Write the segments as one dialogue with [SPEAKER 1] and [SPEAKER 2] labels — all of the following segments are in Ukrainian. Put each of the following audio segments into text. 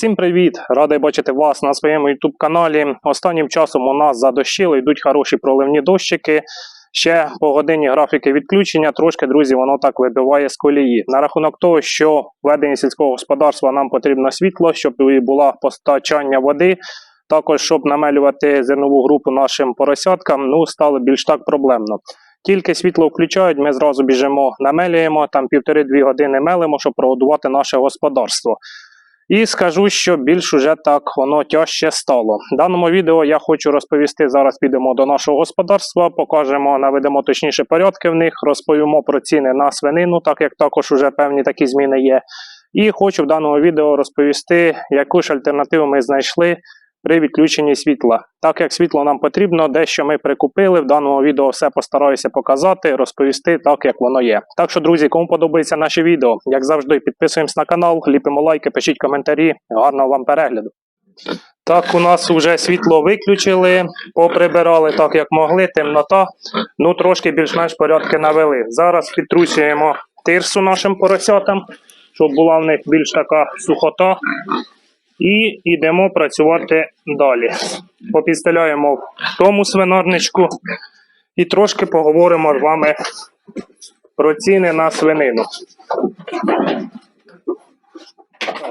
[SPEAKER 1] всім привіт! Радий бачити вас на своєму YouTube каналі. Останнім часом у нас задощило, йдуть хороші проливні дощики. Ще по годині графіки відключення. Трошки, друзі, воно так вибиває з колії. На рахунок того, що в веденні сільського господарства нам потрібно світло, щоб і було постачання води. Також, щоб намелювати зернову групу нашим поросяткам, ну стало більш так проблемно. Тільки світло включають, ми зразу біжимо, намелюємо, там півтори-дві години мелимо, щоб прогодувати наше господарство. І скажу, що більш уже так воно тяжче стало. В даному відео я хочу розповісти. Зараз підемо до нашого господарства, покажемо, наведемо точніше порядки в них, розповімо про ціни на свинину, так як також уже певні такі зміни є. І хочу в даному відео розповісти, яку ж альтернативу ми знайшли при відключенні світла. Так як світло нам потрібно, дещо ми прикупили. В даному відео все постараюся показати, розповісти так, як воно є. Так що, друзі, кому подобається наше відео, як завжди, підписуємось на канал, ліпимо лайки, пишіть коментарі. Гарного вам перегляду. Так, у нас вже світло виключили, поприбирали так, як могли, темнота. Ну, трошки більш-менш порядки навели. Зараз підтрусюємо тирсу нашим поросятам, щоб була в них більш така сухота. І йдемо працювати далі. Попістеляємо в тому свинарничку і трошки поговоримо з вами про ціни на свинину.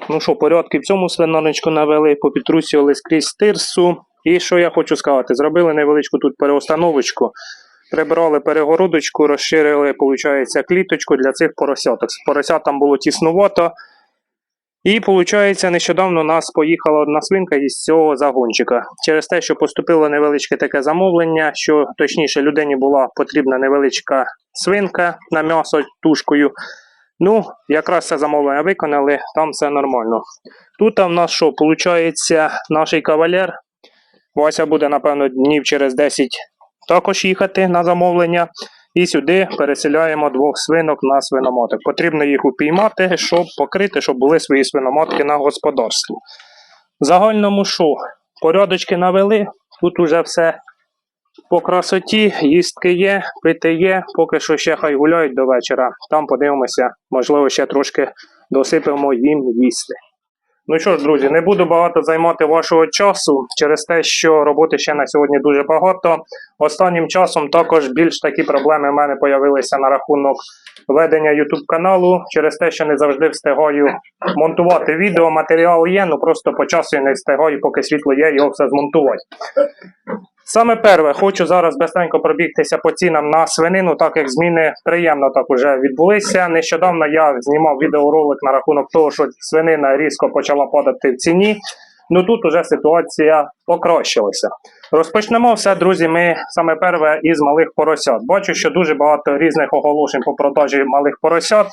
[SPEAKER 1] Ну що, порядки в цьому свинарничку навели, попітрусювали скрізь тирсу. І що я хочу сказати? Зробили невеличку тут переустановочку. Прибрали перегородочку, розширили, виходить, кліточку для цих поросяток. Поросятам було тіснувато. І виходить, нещодавно у нас поїхала одна свинка із цього загончика. Через те, що поступило невеличке таке замовлення, що точніше людині була потрібна невеличка свинка на м'ясо тушкою. Ну, якраз це замовлення виконали, там все нормально. Тут в нас що, виходить, наш кавалер. Вася буде, напевно, днів через 10 також їхати на замовлення. І сюди переселяємо двох свинок на свиноматок. Потрібно їх упіймати, щоб покрити, щоб були свої свиноматки на господарстві. В загальному що? Порядочки навели. Тут уже все по красоті, їстки є, пити є. Поки що ще хай гуляють до вечора. Там подивимося, можливо, ще трошки досипемо їм їсти. Ну що ж, друзі, не буду багато займати вашого часу через те, що роботи ще на сьогодні дуже багато. Останнім часом також більш такі проблеми в мене з'явилися на рахунок ведення YouTube каналу, через те, що не завжди встигаю монтувати відео. Матеріал є, ну просто по часу я не встигаю, поки світло є, його все змонтувати. Саме перше, хочу зараз безпеко пробігтися по цінам на свинину, так як зміни приємно так уже відбулися. Нещодавно я знімав відеоролик на рахунок того, що свинина різко почала падати в ціні. Ну тут уже ситуація покращилася. Розпочнемо все, друзі. Ми саме перше із малих поросят. Бачу, що дуже багато різних оголошень по продажі малих поросят.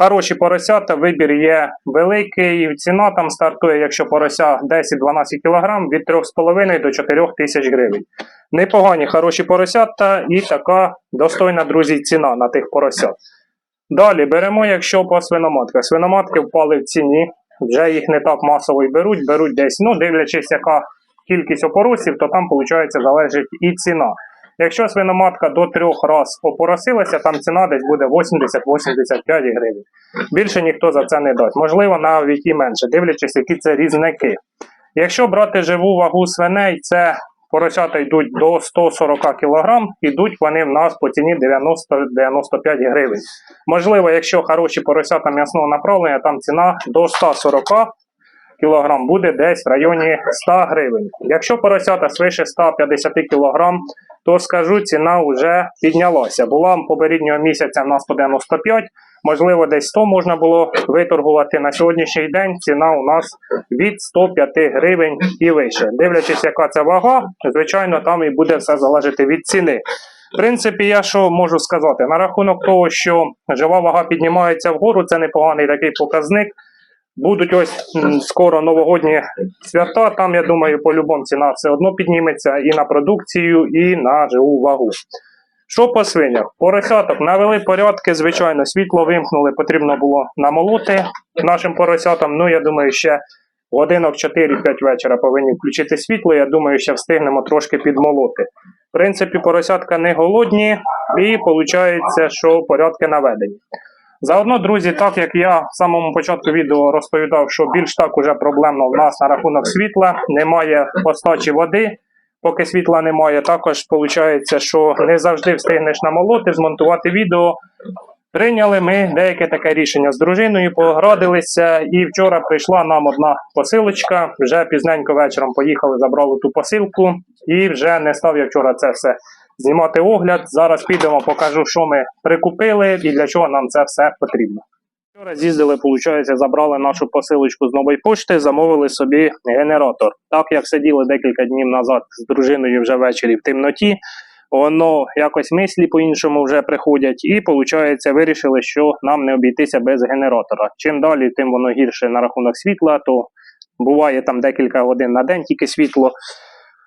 [SPEAKER 1] Хороші поросята, вибір є великий. Ціна там стартує, якщо порося 10-12 кг, від 3,5 до 4 тисяч гривень. Непогані хороші поросята і така достойна, друзі, ціна на тих поросят. Далі беремо, якщо по свиноматках. Свиноматки впали в ціні, вже їх не так масово й беруть, беруть десь, ну, дивлячись, яка кількість опоросів, то там, виходить, залежить і ціна. Якщо свиноматка до трьох раз опоросилася, там ціна десь буде 80-85 гривень. Більше ніхто за це не дасть. Можливо, навіть і менше, дивлячись, які це різники. Якщо брати живу вагу свиней, це поросята йдуть до 140 кг, ідуть вони в нас по ціні 90-95 гривень. Можливо, якщо хороші поросята м'ясного направлення, там ціна до 140 кг буде десь в районі 100 гривень. Якщо поросята свише 150 кг, то скажу, ціна вже піднялася. Була попереднього місяця в нас по 95, можливо, десь 100 можна було виторгувати. На сьогоднішній день ціна у нас від 105 гривень і вище. Дивлячись, яка це вага, звичайно, там і буде все залежати від ціни. В принципі, я що можу сказати? На рахунок того, що жива вага піднімається вгору, це непоганий такий показник. Будуть ось скоро новогодні свята. Там, я думаю, по-любому ціна все одно підніметься і на продукцію, і на живу вагу. Що по свинях? Поросяток навели порядки, звичайно, світло вимкнули, потрібно було намолоти нашим поросятам. Ну, я думаю, ще годинок 4-5 вечора повинні включити світло. Я думаю, ще встигнемо трошки підмолоти. В принципі, поросятка не голодні, і виходить, що порядки наведені. Заодно, друзі, так як я в самому початку відео розповідав, що більш так уже проблемно в нас на рахунок світла, немає постачі води. Поки світла немає, також виходить, що не завжди встигнеш намолоти, змонтувати відео. Прийняли ми деяке таке рішення з дружиною, поградилися, і вчора прийшла нам одна посилочка. Вже пізненько вечором поїхали, забрали ту посилку, і вже не став я вчора це все знімати огляд. Зараз підемо, покажу, що ми прикупили і для чого нам це все потрібно. Вчора з'їздили, виходить, забрали нашу посилочку з нової пошти, замовили собі генератор. Так як сиділи декілька днів назад з дружиною вже ввечері в темноті, воно якось мислі по-іншому вже приходять, і виходить, вирішили, що нам не обійтися без генератора. Чим далі, тим воно гірше на рахунок світла, то буває там декілька годин на день тільки світло,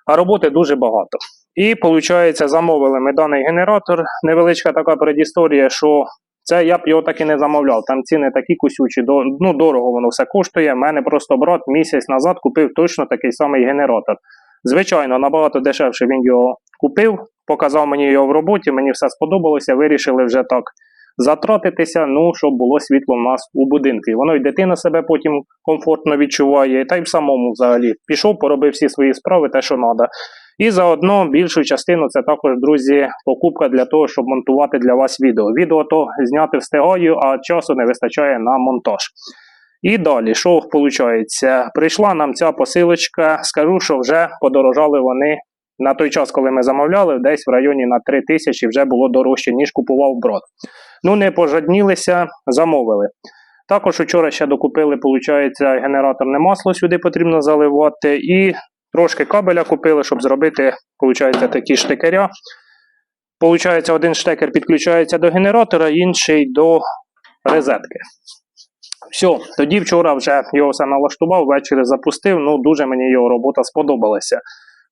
[SPEAKER 1] а роботи дуже багато. І виходить, замовили ми даний генератор. Невеличка така предісторія, що це я б його так і не замовляв. Там ціни такі кусючі, ну дорого воно все коштує. Мене просто брат місяць назад купив точно такий самий генератор. Звичайно, набагато дешевше він його купив, показав мені його в роботі, мені все сподобалося. Вирішили вже так затратитися, ну, щоб було світло в нас у будинку. Воно й дитина себе потім комфортно відчуває, та й в самому взагалі. Пішов, поробив всі свої справи, те, що треба. І заодно більшу частину це також, друзі, покупка для того, щоб монтувати для вас відео. Відео то зняти встигаю, а часу не вистачає на монтаж. І далі, що виходить? Прийшла нам ця посилочка, скажу, що вже подорожали вони на той час, коли ми замовляли, десь в районі на 3 тисячі вже було дорожче, ніж купував брод. Ну, не пожаднілися, замовили. Також вчора ще докупили, виходить, генераторне масло сюди потрібно заливати. І трошки кабеля купили, щоб зробити, виходить, такі штекеря. Получається, один штекер підключається до генератора, інший до розетки. Все, тоді вчора вже його все налаштував, ввечері запустив. Ну, дуже мені його робота сподобалася.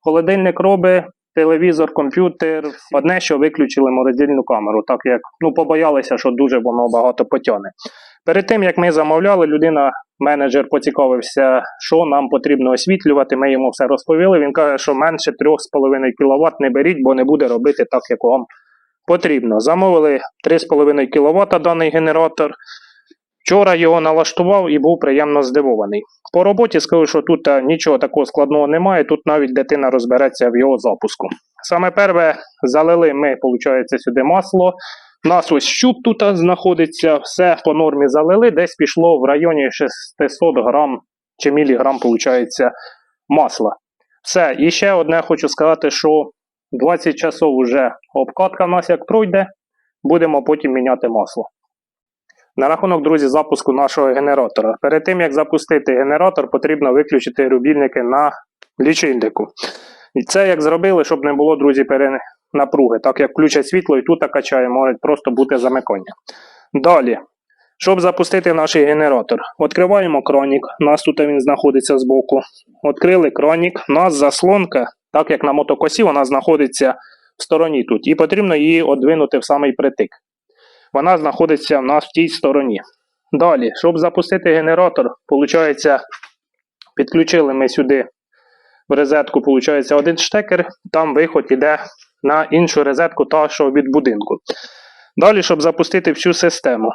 [SPEAKER 1] Холодильник робить, телевізор, комп'ютер. Одне, що виключили морозильну камеру, так як ну, побоялися, що дуже воно багато потягне. Перед тим як ми замовляли, людина, менеджер поцікавився, що нам потрібно освітлювати. Ми йому все розповіли. Він каже, що менше 3,5 кВт не беріть, бо не буде робити так, як вам потрібно. Замовили 3,5 кВт даний генератор. Вчора його налаштував і був приємно здивований. По роботі скажу, що тут е, нічого такого складного немає, тут навіть дитина розбереться в його запуску. Саме перше, залили ми, виходить, сюди масло. У нас ось щуп тут знаходиться, все по нормі залили, десь пішло в районі 600 грам чи міліграм, виходить, масла. Все, і ще одне хочу сказати, що 20 часов вже обкатка в нас як пройде, будемо потім міняти масло. На рахунок, друзі, запуску нашого генератора. Перед тим як запустити генератор, потрібно виключити рубільники на лічильнику. І це як зробили, щоб не було, друзі, перенапруги. Так як включать світло і тут качає, може просто бути замикання. Далі, щоб запустити наш генератор, відкриваємо кронік. У нас тут він знаходиться збоку. Відкрили кронік. У нас заслонка, так як на мотокосі, вона знаходиться в стороні тут. І потрібно її одвинути в самий притик вона знаходиться в нас в тій стороні. Далі, щоб запустити генератор, виходить, підключили ми сюди в розетку, виходить, один штекер, там виход іде на іншу розетку, та що від будинку. Далі, щоб запустити всю систему,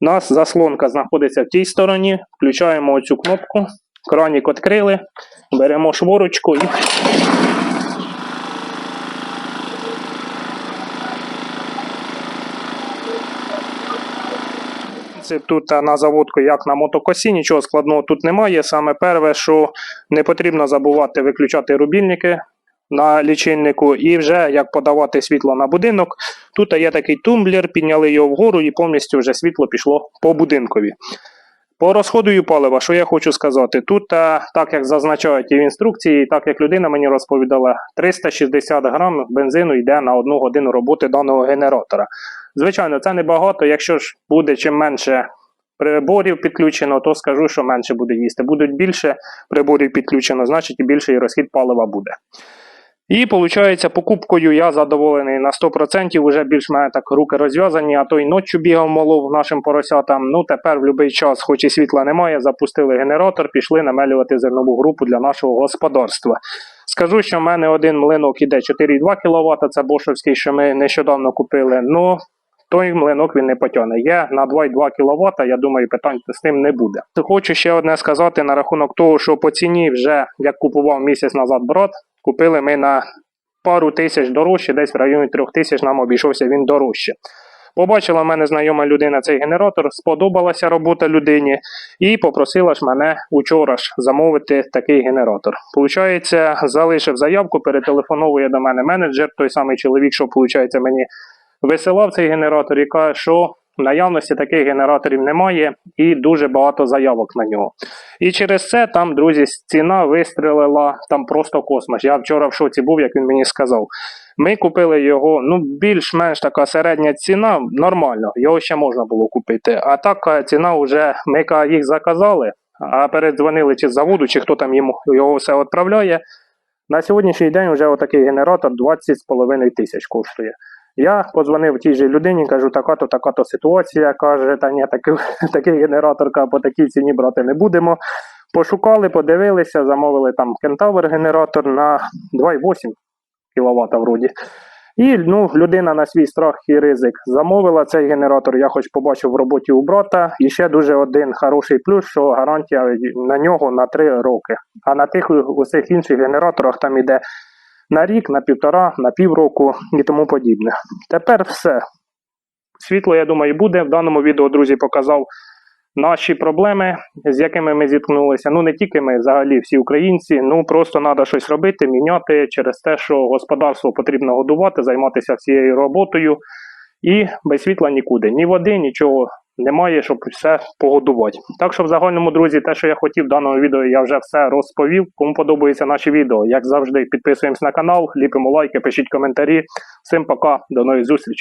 [SPEAKER 1] у нас заслонка знаходиться в тій стороні, включаємо оцю кнопку, кранік відкрили, беремо шворочку і тут на заводку, як на мотокосі, нічого складного тут немає. Саме перше, що не потрібно забувати виключати рубільники на лічильнику, і вже як подавати світло на будинок. Тут є такий тумблер, підняли його вгору і повністю вже світло пішло по будинкові. По розходу палива, що я хочу сказати, тут, е, так як зазначають і в інструкції, так як людина мені розповідала, 360 грам бензину йде на одну годину роботи даного генератора. Звичайно, це небагато. Якщо ж буде чим менше приборів підключено, то скажу, що менше буде їсти. Будуть більше приборів підключено, значить і більший розхід палива буде. І виходить, покупкою я задоволений на 100%, вже більш мене так руки розв'язані, а то й ночі бігав молов нашим поросятам. Ну тепер в будь-який час, хоч і світла немає, запустили генератор, пішли намелювати зернову групу для нашого господарства. Скажу, що в мене один млинок іде 4,2 кВт, це Бошовський, що ми нещодавно купили. Ну, той млинок він не потягне. Є на 2,2 кВт, я думаю, питань з тим не буде. Хочу ще одне сказати на рахунок того, що по ціні вже як купував місяць назад брат, купили ми на пару тисяч дорожче, десь в районі трьох тисяч нам обійшовся він дорожче. Побачила в мене знайома людина цей генератор, сподобалася робота людині і попросила ж мене учора ж замовити такий генератор. Получається, залишив заявку, перетелефоновує до мене менеджер, той самий чоловік, що получається мені висилав цей генератор і каже, що наявності таких генераторів немає і дуже багато заявок на нього. І через це там, друзі, ціна вистрілила там просто космос. Я вчора в шоці був, як він мені сказав. Ми купили його, ну, більш-менш така середня ціна, нормально, його ще можна було купити. А така ціна вже ми їх заказали, а передзвонили чи з заводу, чи хто там йому його все відправляє. На сьогоднішній день вже отакий генератор 20,5 тисяч коштує. Я подзвонив тій же людині, кажу, така-то, така-то ситуація. Каже, та ні, такий, такий генератор по такій ціні брати не будемо. Пошукали, подивилися, замовили там кентавр генератор на 2,8 кВт вроді. І ну, людина на свій страх і ризик замовила цей генератор. Я хоч побачив в роботі у брата. І ще дуже один хороший плюс, що гарантія на нього на 3 роки. А на тих усіх інших генераторах там іде на рік, на півтора, на півроку і тому подібне. Тепер все. Світло, я думаю, буде. В даному відео, друзі, показав наші проблеми, з якими ми зіткнулися. Ну не тільки ми, взагалі всі українці. Ну просто треба щось робити, міняти через те, що господарство потрібно годувати, займатися всією роботою. І без світла нікуди. Ні води, нічого немає, щоб все погодувати. Так що, в загальному, друзі, те, що я хотів в даному відео, я вже все розповів. Кому подобається наші відео, як завжди, підписуємось на канал, ліпимо лайки, пишіть коментарі. Всім пока, до нових зустрічей.